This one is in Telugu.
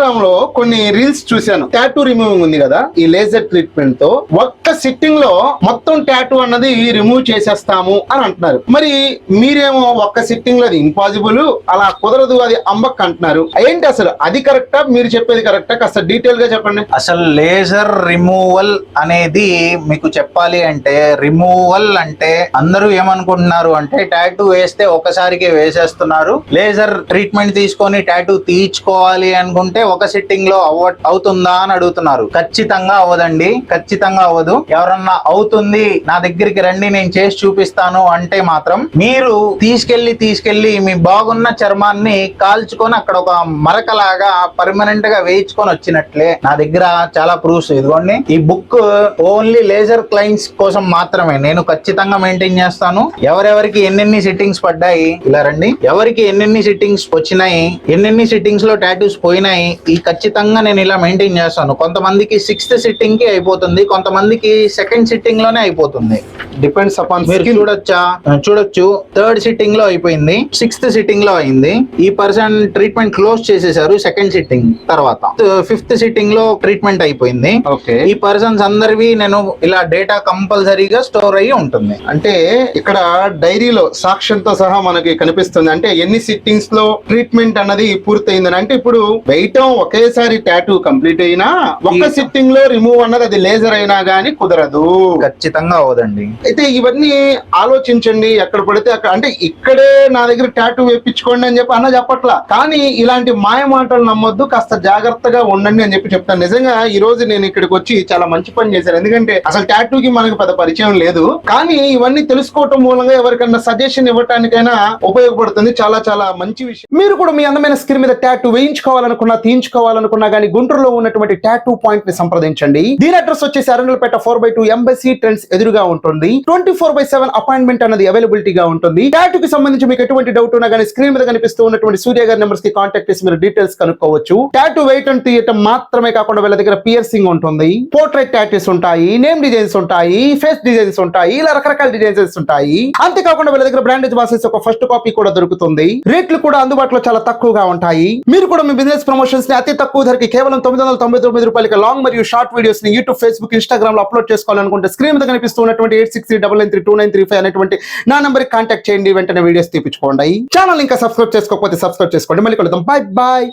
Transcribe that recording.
ఇన్స్టాగ్రామ్లో కొన్ని రీల్స్ చూశాను. టాటూ రిమూవింగ్ ఉంది కదా ఈ లేజర్ ట్రీట్మెంట్తో. ఒక్క సిట్టింగ్లో మొత్తం టాటూ అన్నది రిమూవ్ చేసేస్తాము అని అంటున్నారు. మరి మీరేమో ఒక్క సిట్టింగ్లో అది ఇంపాసిబుల్ అలా కుదరదు అది అమ్మక్ అంటున్నారు. ఏంటి అసలు? అది కరెక్టా మీరు చెప్పేది కరెక్టా కాస్త డీటెయిల్గా చెప్పండి. అసలు లేజర్ రిమూవల్ అనేది మీకు చెప్పాలి అంటే రిమూవల్ అంటే అందరూ ఏమనుకుంటున్నారు అంటే టాటూ వేస్తే ఒకసారికి వేసేస్తున్నారు. లేజర్ ట్రీట్మెంట్ తీసుకొని టాటూ తీయించుకోవాలి అనుకుంటే ఒక సిట్టింగ్లో అవ అవుతుందా అని అడుగుతున్నారు. ఖచ్చితంగా అవ్వదండి. ఖచ్చితంగా అవ్వదు. ఎవరన్నా అవుతుంది నా దగ్గరికి రండి నేను చేసి చూపిస్తాను అంటే మాత్రం మీరు తీసుకెళ్ళి తీసుకెళ్ళి మీ బాగున్న చర్మాన్ని కాల్చుకొని అక్కడ ఒక మరకలాగా పర్మనెంట్గా వేయించుకొని వచ్చినట్లే. నా దగ్గర చాలా ప్రూఫ్స్ ఇదిగోండి. ఈ బుక్ ఓన్లీ లేజర్ క్లయింట్స్ కోసం మాత్రమే. నేను ఖచ్చితంగా మెయింటైన్ చేస్తాను. ఎవరెవరికి ఎన్నెన్ని సిట్టింగ్స్ పడ్డాయి ఇలా రండి. ఎవరికి ఎన్నెన్ని సిట్టింగ్స్ వచ్చినాయి ఎన్నెన్ని సిట్టింగ్స్లో టాటూస్ పోయినాయి ఈ ఖచ్చితంగా నేను ఇలా మెయింటైన్ చేస్తాను. కొంతమందికి సిక్స్త్ సిట్టింగ్కి అయిపోతుంది కొంతమందికి సెకండ్ సిట్టింగ్లోనే అయిపోతుంది. డిపెండ్స్ అపాన్ మీరు చూడొచ్చా? చూడొచ్చు. థర్డ్ సిట్టింగ్లో అయిపోయింది. సిక్స్త్ సిట్టింగ్లో అయింది. ఈ పర్సన్ ట్రీట్మెంట్ క్లోజ్ చేసేసారు సెకండ్ సిట్టింగ్ తర్వాత. ఫిఫ్త్ సిట్టింగ్లో ట్రీట్మెంట్ అయిపోయింది. ఓకే. ఈ పర్సన్స్ అందరివి నేను ఇలా డేటా కంపల్సరీగా స్టోర్ అయ్యి ఉంటుంది. అంటే ఇక్కడ డైరీలో సాక్ష్యంతో సహా మనకి కనిపిస్తుంది. అంటే ఎన్ని సిట్టింగ్స్లో ట్రీట్మెంట్ అన్నది పూర్తయిందని. అంటే ఇప్పుడు వేయటం ఒకేసారి టాటూ కంప్లీట్ అయినా ఒక్క ఈ- సిట్టింగ్లో రిమూవ్ అన్నది అది లేజర్ అయినా గానీ కుదరదు. ఖచ్చితంగా అవదండి అయితే ఇవన్నీ ఆలోచించండి ఎక్కడ పడితే అక్కడ. అంటే ఇక్కడే నా దగ్గర టాటూ వేపించుకోండి అని చెప్పి అన్న చెప్పట్లా. కానీ ఇలాంటి మాయ మాటలు నమ్మొద్దు కాస్త జాగ్రత్తగా ఉండండి అని చెప్పి చెప్తాను. నిజంగా ఈ రోజు నేను ఇక్కడికి వచ్చి చాలా మంచి పని చేశాను. ఎందుకంటే అసలు టాటూకి మనకు పెద్ద పరిచయం లేదు. కానీ ఇవన్నీ తెలుసుకోవటం మూలంగా ఎవరికైనా సజెషన్ ఇవ్వటానికైనా ఉపయోగపడుతుంది. చాలా చాలా మంచి విషయం. మీరు కూడా మీ అందమైన స్కిన్ మీద టాటూ వేయించుకోవాలనుకున్నా తీయించుకోవాలనుకున్నా కానీ గుంటూరులో ఉన్నటువంటి టాటూ పాయింట్ని సంప్రదించండి. దీని అడ్రస్ వచ్చేసి అరంగల్పేట four by two embassy trends ఎదురుగా ఉంటుంది. Twenty four by seven appointment అనేది అవైలబిలిటీ గా ఉంటుంది కి సంబంధించి మీకు ఎటువంటి డౌట్ ఉన్నా కానీ స్క్రీన్ మీద కనిపిస్తూ ఉన్నటువంటి సూర్య గారి నెంబర్స్కి కాంటాక్ట్ చేసి మీరు డీటెయిల్స్ కనుక్కోవచ్చు. టాటూ వేయటం తీయటం మాత్రమే కాకుండా వీళ్ళ దగ్గర పియర్సింగ్ ఉంటుంది. పోర్ట్రైట్ టాటూస్ ఉంటాయి నేమ్ డిజైన్స్ ఉంటాయి ఫేస్ డిజైన్స్ ఉంటాయి ఇలా రకరకాల డిజైన్స్ ఉంటాయి. అంతేకాకుండా వీళ్ళ దగ్గర బ్రాండేజ్ బాసెస్ ఒక ఫస్ట్ కాపీ కూడా దొరుకుతుంది. రేట్లు కూడా అందుబాటులో చాలా తక్కువగా ఉంటాయి. మీరు కూడా మీ బిజినెస్ ప్రమోషన్స్ని అతి తక్కువ ధరకి కేవలం తొమ్మిది వందల తొంభై తొమ్మిది రూపాయలకి లాంగ్ మరియు షార్ట్ వీడియోస్ని యూట్యూబ్ ఫేస్బుక్ ఇన్స్టాగ్రామ్లో అప్లోడ్ చేసుకోవాలనుకుంటే స్క్రీన్ మీద కనిపిస్తున్నటువంటి eight six three double nine three two nine three five అనేటువంటి నా నెంబర్ కాంటాక్ట్ చేయండి. వెంటనే వీడియోస్ తీపించుకోండి ఛానల్ ఇంకా సబ్స్క్రైబ్ చేసుకోకపోతే సబ్స్క్రైబ్ చేసుకోండి. మళ్ళీ కలుద్దాం. Bye bye